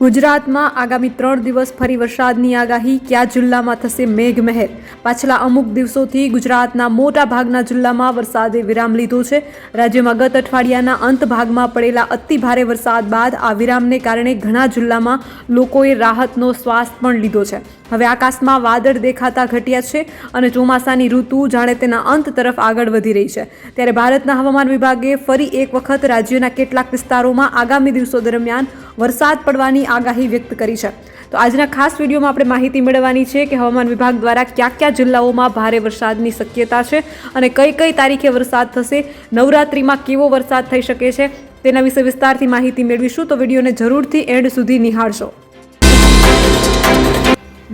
ગુજરાતમાં આગામી ત્રણ દિવસ ફરી વરસાદની આગાહી. કયા જિલ્લામાં થશે મેઘમહેર? પાછલા અમુક દિવસોથી ગુજરાતના મોટા ભાગના જિલ્લામાં વરસાદે વિરામ લીધો છે. રાજ્યમાં ગત અઠવાડિયાના અંત ભાગમાં પડેલા અતિ ભારે વરસાદ બાદ આ વિરામને કારણે ઘણા જિલ્લામાં લોકોએ રાહતનો શ્વાસ પણ લીધો છે. હવે આકાશમાં વાદળ દેખાતા ઘટ્યા છે અને ચોમાસાની ઋતુ જાણે તેના અંત તરફ આગળ વધી રહી છે. ત્યારે ભારતના હવામાન વિભાગે ફરી એક વખત રાજ્યના કેટલાક વિસ્તારોમાં આગામી દિવસો દરમિયાન વરસાદ પડવાની આગાહી વ્યક્ત કરી છે. તો આજના ખાસ વિડીયોમાં આપણે માહિતી મેળવવાની છે કે હવામાન વિભાગ દ્વારા કયા કયા જિલ્લાઓમાં ભારે વરસાદની શક્યતા છે અને કઈ કઈ તારીખે વરસાદ થશે, નવરાત્રિમાં કેવો વરસાદ થઈ શકે છે, તેના વિશે વિસ્તારથી માહિતી મેળવીશું. તો વિડીયોને જરૂરથી એન્ડ સુધી નિહાળશો.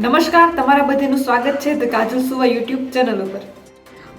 નમસ્કાર, તમારા બધાનું સ્વાગત છે ધ કાજલ સુવા યુટ્યુબ ચેનલ ઉપર.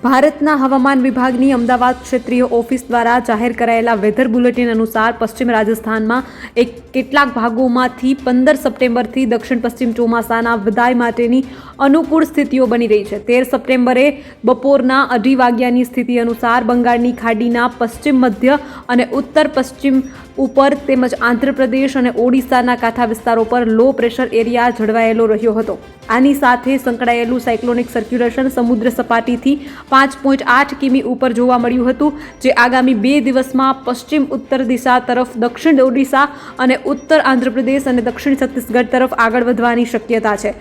ભારતના હવામાન વિભાગની અમદાવાદ ક્ષેત્રીય ઓફિસ દ્વારા જાહેર કરાયેલા વેધર બુલેટિન અનુસાર પશ્ચિમ રાજસ્થાનમાં એક કેટલાક ભાગોમાંથી પંદર સપ્ટેમ્બરથી દક્ષિણ પશ્ચિમ ચોમાસાના વિદાય માટેની અનુકૂળ સ્થિતિઓ બની રહી છે. તેર સપ્ટેમ્બરે બપોરના અઢી વાગ્યાની સ્થિતિ અનુસાર બંગાળની ખાડીના પશ્ચિમ મધ્ય અને ઉત્તર પશ્ચિમ ઉપર તેમજ આંધ્રપ્રદેશ અને ઓડિશાના કાંઠા વિસ્તારો પર લો પ્રેશર એરિયા જળવાયેલો રહ્યો હતો. આની સાથે સંકળાયેલું સાયક્લોનિક સર્ક્યુલેશન સમુદ્ર સપાટીથી પાંચ પોઈન્ટ આઠ કિમી ઉપર જોવા મળ્યું હતું, જે આગામી બે દિવસમાં પશ્ચિમ ઉત્તર દિશા તરફ, દક્ષિણ ઓડિશા અને ઉત્તર આંધ્રપ્રદેશ અને દક્ષિણ છત્તીસગઢ તરફ આગળ વધવાની શક્યતા છે.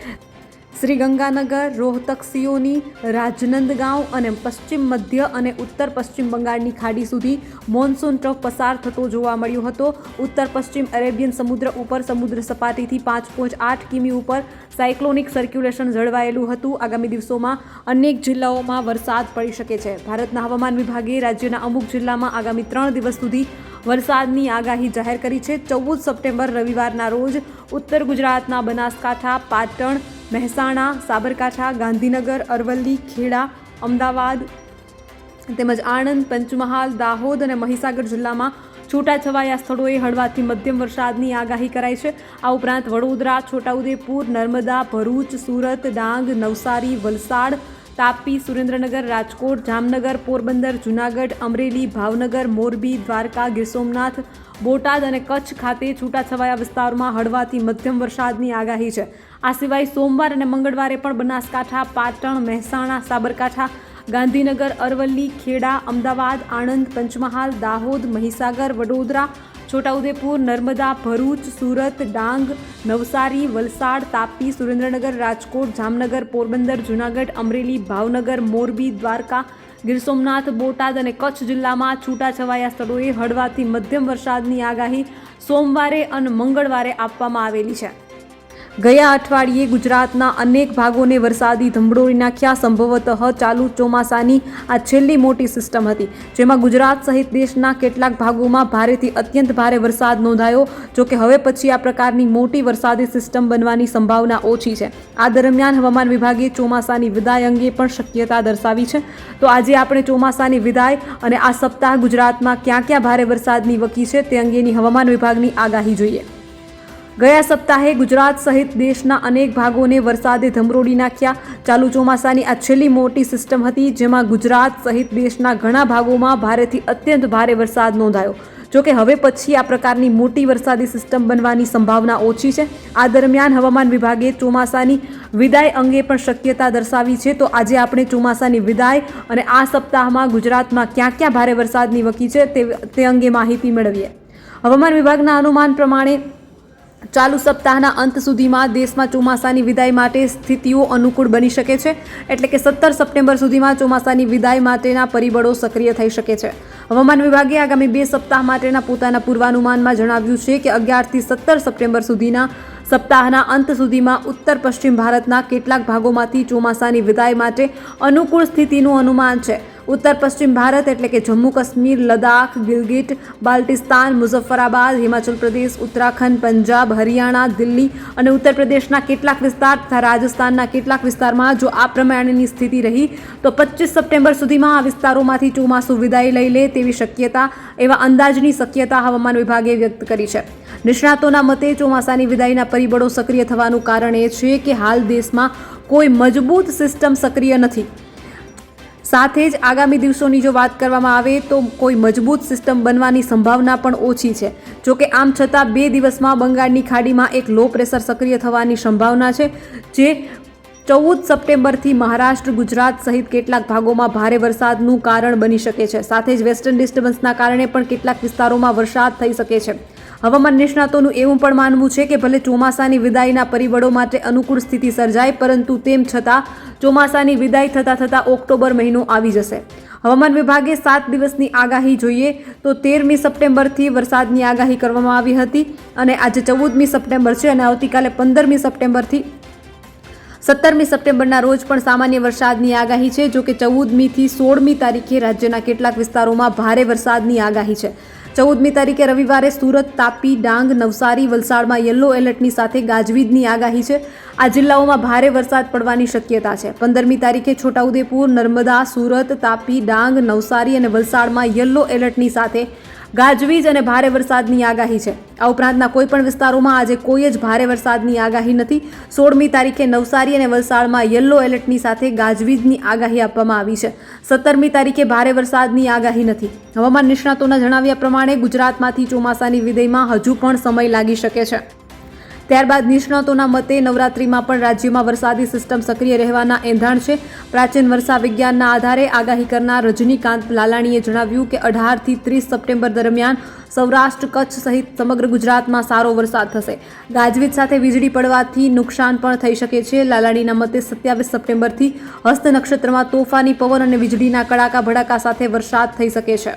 શ્રી ગંગાનગર રોહતક સિયોની રાજનંદગાંવ અને પશ્ચિમ મધ્ય અને ઉત્તર પશ્ચિમ બંગાળની ખાડી સુધી મોન્સૂન ટ્રફ પસાર થતો જોવા મળ્યો હતો. ઉત્તર પશ્ચિમ અરેબિયન સમુદ્ર ઉપર સમુદ્ર સપાટીથી પાંચ પોઈન્ટ આઠ કિમી ઉપર સાયક્લોનિક સર્ક્યુલેશન જળવાયેલું હતું. આગામી દિવસોમાં અનેક જિલ્લાઓમાં વરસાદ પડી શકે છે. ભારતના હવામાન વિભાગે રાજ્યના અમુક જિલ્લામાં આગામી ત્રણ દિવસ સુધી વરસાદની આગાહી જાહેર કરી છે. ચૌદ સપ્ટેમ્બર રવિવારના રોજ ઉત્તર ગુજરાતના બનાસકાંઠા, પાટણ મહેસાણા, સાબરકાંઠા, ગાંધીનગર, અરવલ્લી, ખેડા, અમદાવાદ તેમજ આણંદ, પંચમહાલ, દાહોદ અને મહીસાગર જિલ્લામાં છૂટાછવાયા સ્થળોએ હળવાથી મધ્યમ વરસાદની આગાહી કરાઈ છે. આ ઉપરાંત વડોદરા, છોટાઉદેપુર, નર્મદા, ભરૂચ, સુરત, ડાંગ, નવસારી, વલસાડ, તાપી, સુરેન્દ્રનગર, રાજકોટ, જામનગર, પોરબંદર, જૂનાગઢ, અમરેલી, ભાવનગર, મોરબી, દ્વારકા, ગીર સોમનાથ, બોટાદ અને કચ્છ ખાતે છૂટાછવાયા વિસ્તારોમાં હળવાથી મધ્યમ વરસાદની આગાહી છે. આ સિવાય સોમવાર અને મંગળવારે પણ બનાસકાંઠા, પાટણ, મહેસાણા, સાબરકાંઠા, ગાંધીનગર, અરવલ્લી, ખેડા, અમદાવાદ, આણંદ, પંચમહાલ, દાહોદ, મહીસાગર, વડોદરા, છોટાઉદેપુર, નર્મદા, ભરૂચ, સુરત, ડાંગ, નવસારી, વલસાડ, તાપી, સુરેન્દ્રનગર, રાજકોટ, જામનગર, પોરબંદર, જૂનાગઢ, અમરેલી, ભાવનગર, મોરબી, દ્વારકા, ગીર સોમનાથ, બોટાદ અને કચ્છ જિલ્લામાં છૂટાછવાયા સ્થળોએ હળવાથી મધ્યમ વરસાદની આગાહી સોમવારે અને મંગળવારે આપવામાં આવેલી છે. ગયા અઠવાડિયે ગુજરાતના અનેક ભાગોને વરસાદી ધમડોળી નાખ્યા. સંભવતઃ ચાલુ ચોમાસાની આ છેલ્લી મોટી સિસ્ટમ હતી, જેમાં ગુજરાત સહિત દેશના કેટલાક ભાગોમાં ભારેથી અત્યંત ભારે વરસાદ નોંધાયો જોકે હવે પછી આ પ્રકારની મોટી વરસાદી સિસ્ટમ બનવાની સંભાવના ઓછી છે. આ દરમિયાન હવામાન વિભાગે ચોમાસાની વિદાય અંગે પણ શક્યતા દર્શાવી છે. તો આજે આપણે ચોમાસાની વિદાય અને આ સપ્તાહ ગુજરાતમાં ક્યાં ક્યાં ભારે વરસાદની વકી છે તે અંગેની હવામાન વિભાગની આગાહી જોઈએ. ગયા સપ્તાહે ગુજરાત સહિત દેશના અનેક ભાગોને વરસાદે ધમરોડી નાખ્યા. ચાલુ ચોમાસાની આ છેલ્લી મોટી સિસ્ટમ હતી, જેમાં ગુજરાત સહિત દેશના ઘણા ભાગોમાં ભારેથી અત્યંત ભારે વરસાદ નોંધાયો. જોકે હવે પછી આ પ્રકારની મોટી વરસાદી સિસ્ટમ બનવાની સંભાવના ઓછી છે. આ દરમિયાન હવામાન વિભાગે ચોમાસાની વિદાય અંગે પણ શક્યતા દર્શાવી છે. તો આજે આપણે ચોમાસાની વિદાય અને આ સપ્તાહમાં ગુજરાતમાં ક્યાં ક્યાં ભારે વરસાદની વકી છે તે તે અંગે માહિતી મેળવીએ. હવામાન વિભાગના અનુમાન પ્રમાણે ચાલુ સપ્તાહના અંત સુધીમાં દેશમાં ચોમાસાની વિદાય માટે સ્થિતિઓ અનુકૂળ બની શકે છે. એટલે કે સત્તર સપ્ટેમ્બર સુધીમાં ચોમાસાની વિદાય માટેના પરિબળો સક્રિય થઈ શકે છે. હવામાન વિભાગે આગામી બે સપ્તાહ માટેના પોતાના પૂર્વાનુમાનમાં જણાવ્યું છે કે અગિયારથી સત્તર સપ્ટેમ્બર સુધીના સપ્તાહના અંત સુધીમાં ઉત્તર પશ્ચિમ ભારતના કેટલાક ભાગોમાંથી ચોમાસાની વિદાય માટે અનુકૂળ સ્થિતિનું અનુમાન છે. ઉત્તર પશ્ચિમ ભારત એટલે કે જમ્મુ કાશ્મીર લદાખ ગિલગિટ, બાલ્ટિસ્તાન, મુઝફ્ફરાબાદ, હિમાચલ પ્રદેશ, ઉત્તરાખંડ, પંજાબ, હરિયાણા, દિલ્હી અને ઉત્તર પ્રદેશના કેટલાક વિસ્તાર તથા રાજસ્થાનના કેટલાક વિસ્તારમાં જો આ પ્રમાણેની સ્થિતિ રહી, તો પચીસ સપ્ટેમ્બર સુધીમાં આ વિસ્તારોમાંથી ચોમાસું વિદાય લઈ લે તેવી શક્યતા, એવા અંદાજની શક્યતા હવામાન વિભાગે વ્યક્ત કરી છે. નિષ્ણાતોના મતે, ચોમાસાની વિદાયના પરિબળો સક્રિય થવાનું કારણ એ છે કે હાલ દેશમાં કોઈ મજબૂત સિસ્ટમ સક્રિય નથી. સાથે જ આગામી દિવસોની જો વાત કરવામાં આવે તો કોઈ મજબૂત સિસ્ટમ બનવાની સંભાવના પણ ઓછી છે. જોકે આમ છતાં બે દિવસમાં બંગાળની ખાડીમાં એક લો પ્રેશર સક્રિય થવાની સંભાવના છે, જે ચૌદ સપ્ટેમ્બરથી મહારાષ્ટ્ર, ગુજરાત સહિત કેટલાક ભાગોમાં ભારે વરસાદનું કારણ બની શકે છે. સાથે જ વેસ્ટર્ન ડિસ્ટર્બન્સના કારણે પણ કેટલાક વિસ્તારોમાં વરસાદ થઈ શકે છે. હવામાન નિષ્ણાતોનું એવું પણ માનવું છે કે ભલે ચોમાસાની વિદાયના પરિબળો માટે અનુકૂળ સ્થિતિ સર્જાય, પરંતુ તેમ છતાં ચોમાસાની વિદાય થતાં થતાં ઓક્ટોબર મહિનો આવી જશે. હવામાન વિભાગે સાત દિવસની આગાહી જોઈએ તો તેરમી સપ્ટેમ્બરથી વરસાદની આગાહી કરવામાં આવી હતી અને આજે ચૌદમી સપ્ટેમ્બર છે અને આવતીકાલે પંદરમી સપ્ટેમ્બરથી સત્તરમી સપ્ટેમ્બરના રોજ પણ સામાન્ય વરસાદની આગાહી છે જો કે ચૌદમીથી સોળમી તારીખે રાજ્યના કેટલાક વિસ્તારોમાં ભારે વરસાદની આગાહી છે. ચૌદમી તારીખે રવિવારે સુરત, તાપી, ડાંગ, નવસારી, વલસાડમાં યલો એલર્ટની સાથે ગાજવીજની આગાહી છે. આ જિલ્લાઓમાં ભારે વરસાદ પડવાની શક્યતા છે. પંદરમી તારીખે છોટાઉદેપુર, નર્મદા, સુરત, તાપી, ડાંગ, નવસારી અને વલસાડમાં યલો એલર્ટની સાથે ગાજવીજ અને ભારે વરસાદની આગાહી છે. આ ઉપરાંતના કોઈપણ વિસ્તારોમાં આજે કોઈ જ ભારે વરસાદની આગાહી નથી. સોળમી તારીખે નવસારી અને વલસાડમાં યલો એલર્ટની સાથે ગાજવીજની આગાહી આપવામાં આવી છે. સત્તરમી તારીખે ભારે વરસાદની આગાહી નથી. હવામાન નિષ્ણાતોના જણાવ્યા પ્રમાણે ગુજરાતમાંથી ચોમાસાની વિદયમાં હજુ પણ સમય લાગી શકે છે. ત્યારબાદ નિષ્ણાતોના મતે નવરાત્રિમાં પણ રાજ્યમાં વરસાદી સિસ્ટમ સક્રિય રહેવાના એંધાણ છે. પ્રાચીન વર્ષા વિજ્ઞાનના આધારે આગાહી કરનાર રજનીકાંત લાલાણીએ જણાવ્યું કે અઢારથી ત્રીસ સપ્ટેમ્બર દરમિયાન સૌરાષ્ટ્ર કચ્છ સહિત સમગ્ર ગુજરાતમાં સારો વરસાદ થશે. ગાજવીજ સાથે વીજળી પડવાથી નુકસાન પણ થઈ શકે છે. લાલાણીના મતે સત્યાવીસ સપ્ટેમ્બરથી હસ્ત નક્ષત્રમાં તોફાની પવન અને વીજળીના કડાકા ભડાકા સાથે વરસાદ થઈ શકે છે.